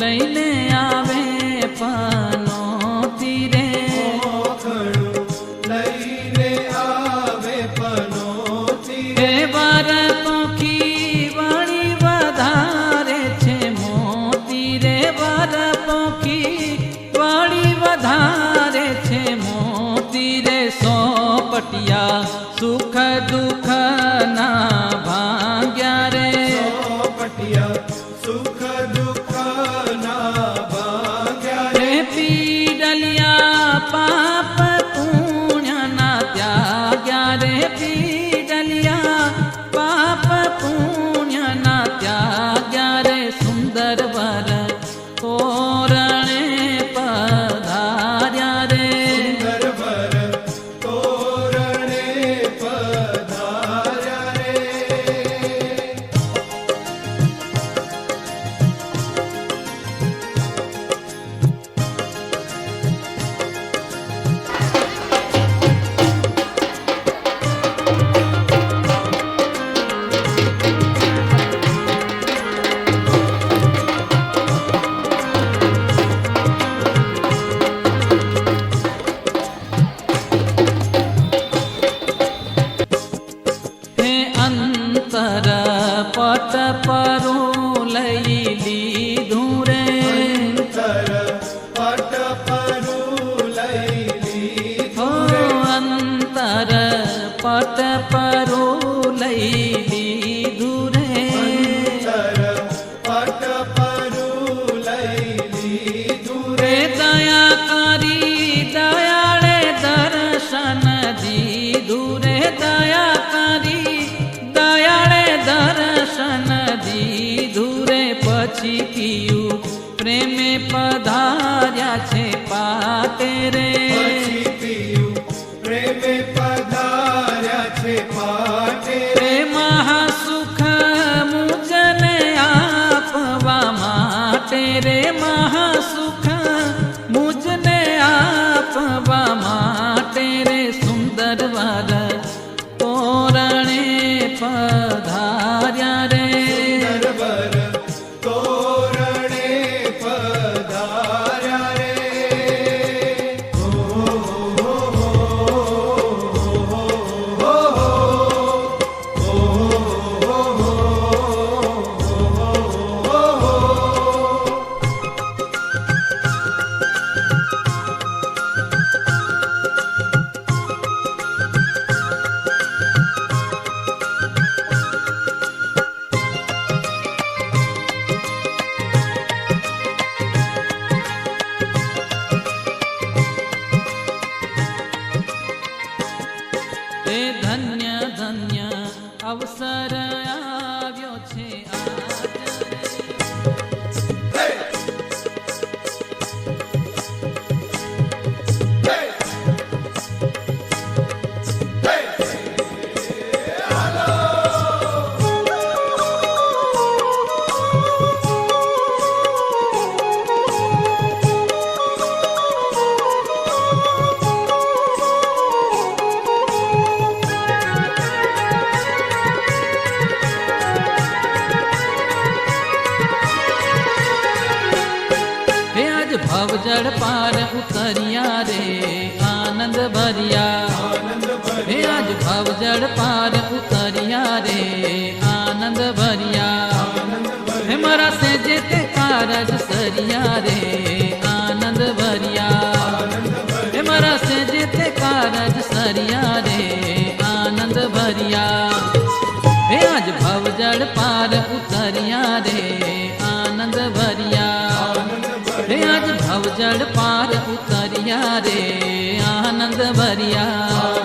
લઈને આવે પાનો તીરે. લઈને આવે પનોતી હે વાર પોખી વાણી વધારે છે મોતી રે. વાર પોખી વાણી વધારે સોપટિયા સુખ દુઃખ પરું લઈ લીધું રે પટ પરું લઈ લીધું રે દયા કરી દયાળે દર્શન દીધું રે દયા કરી દયાળે દર્શન દીધું રે પછી કીયું પ્રેમે પધાર્યા છે પાતે રે આનંદ ભર્યા. હે આજ ભવજળ પાર ઉતર્યા રે. આનંદ ભર્યા. હે મારા સેજે તે કારજ સરિયા રે. આનંદ ભર્યા. હે મારા સેજે તે કારજ સરિયા રે. આનંદ ભર્યા. હે આજ ભવજળ પાર ઉતર્યા રે. આનંદ ભર્યા. હે આજ ભવજળ પાર ભર્યા રે આનંદ ભર્યા.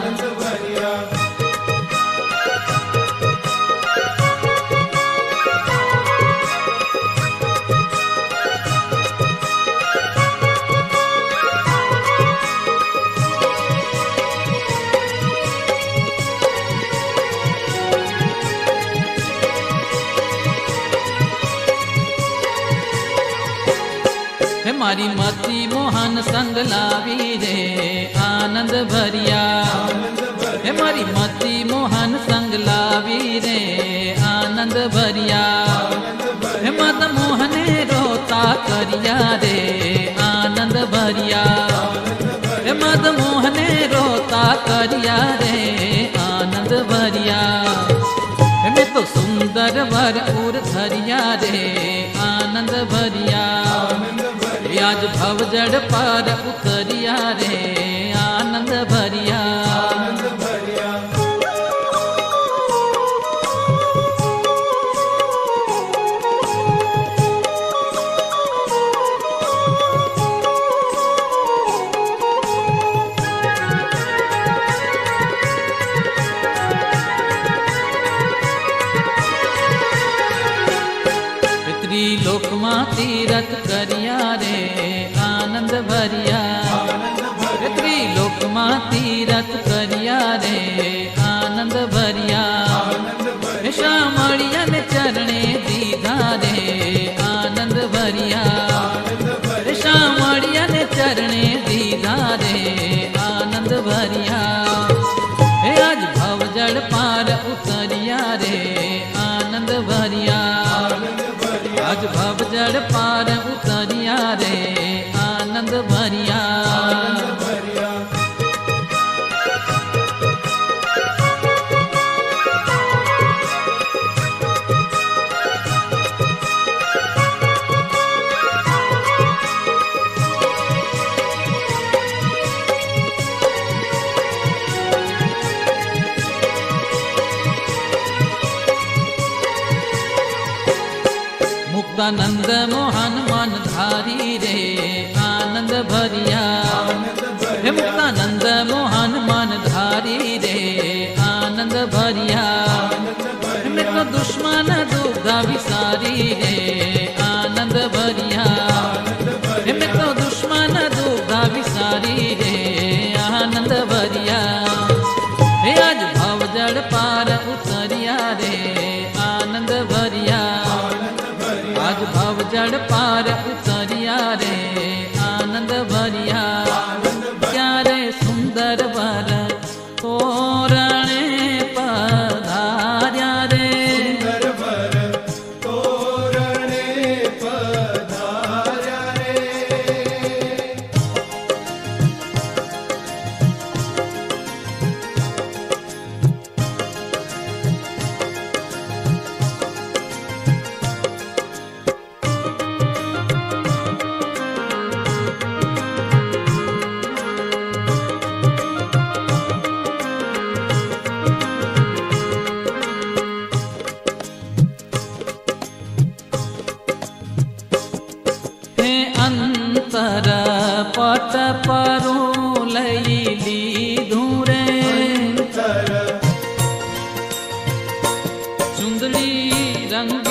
મારી મતી સંગ લાવી રે આનંદ ભર્યા. હે મારી મતી મોહન સંગ લાવી રે આનંદ ભર્યા. હે મત મોહને રોતા કર્યા રે આનંદ ભર્યા. હે મત મોહને રોતા કર્યા રે આનંદ ભર્યા. મેં તો સુંદર વર ધર્યા રે આનંદ ભર્યા. આજ ભવજડ પર ઉતર્યા રે આનંદ ભર્યા.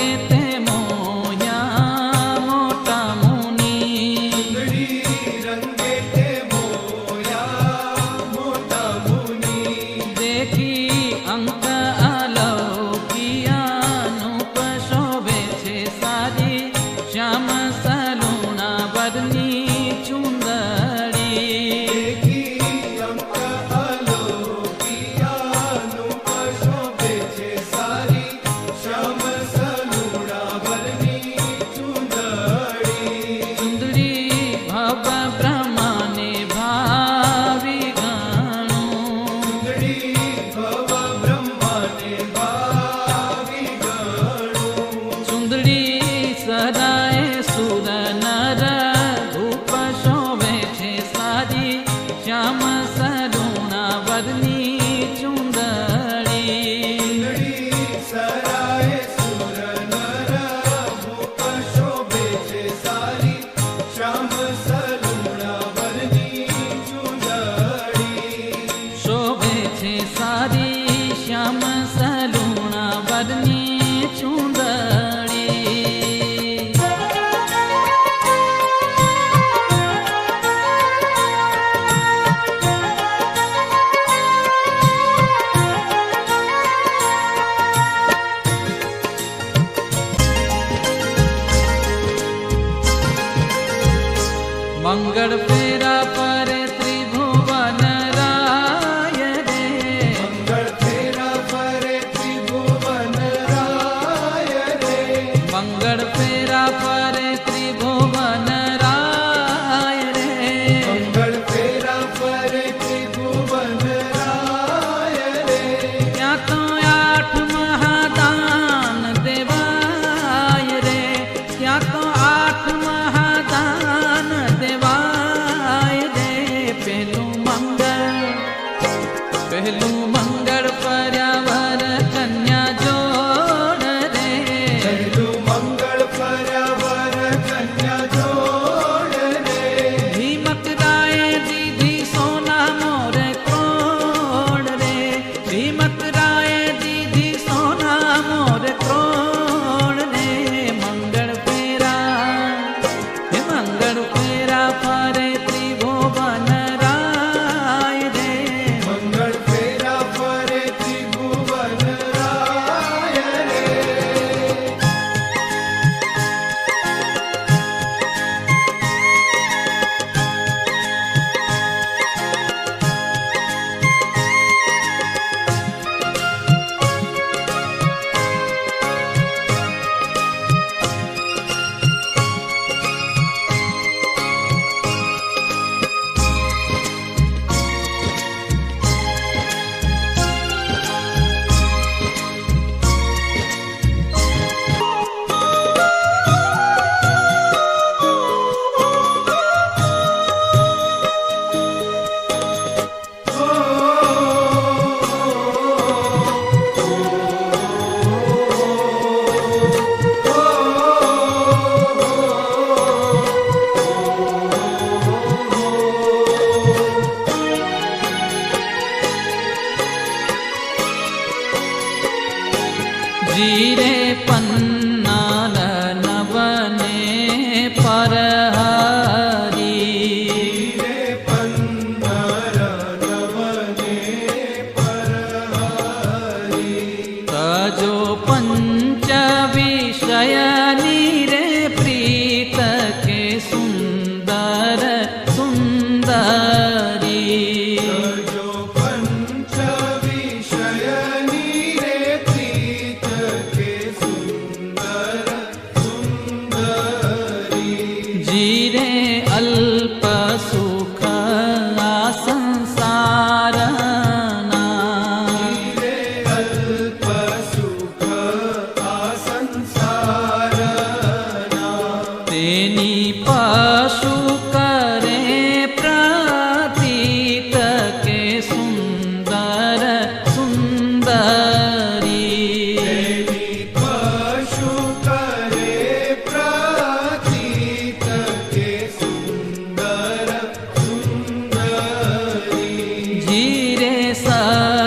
que te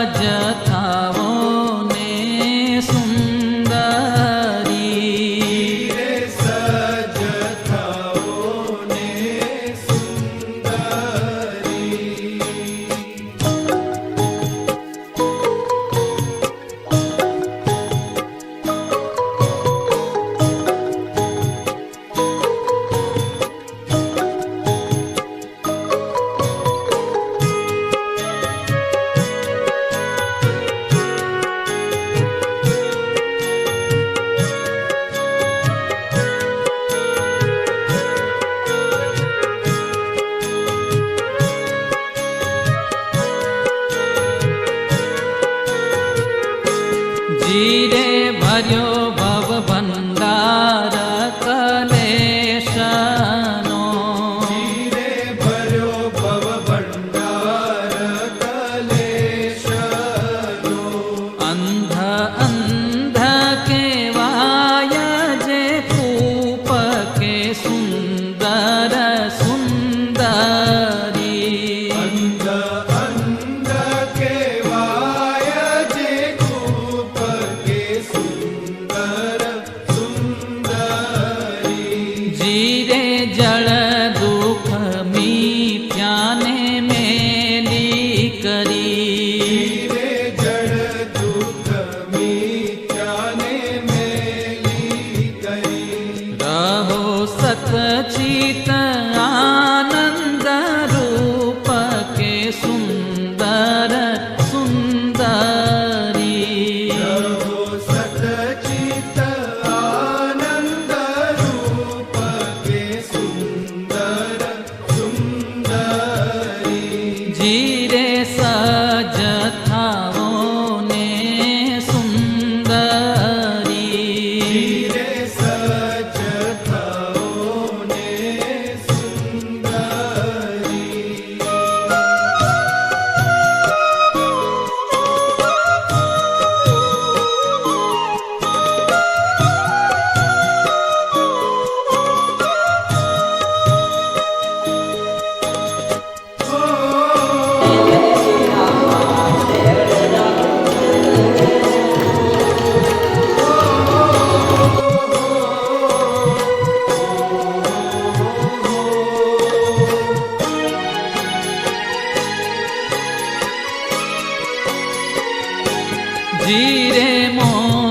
जा था জিরে মন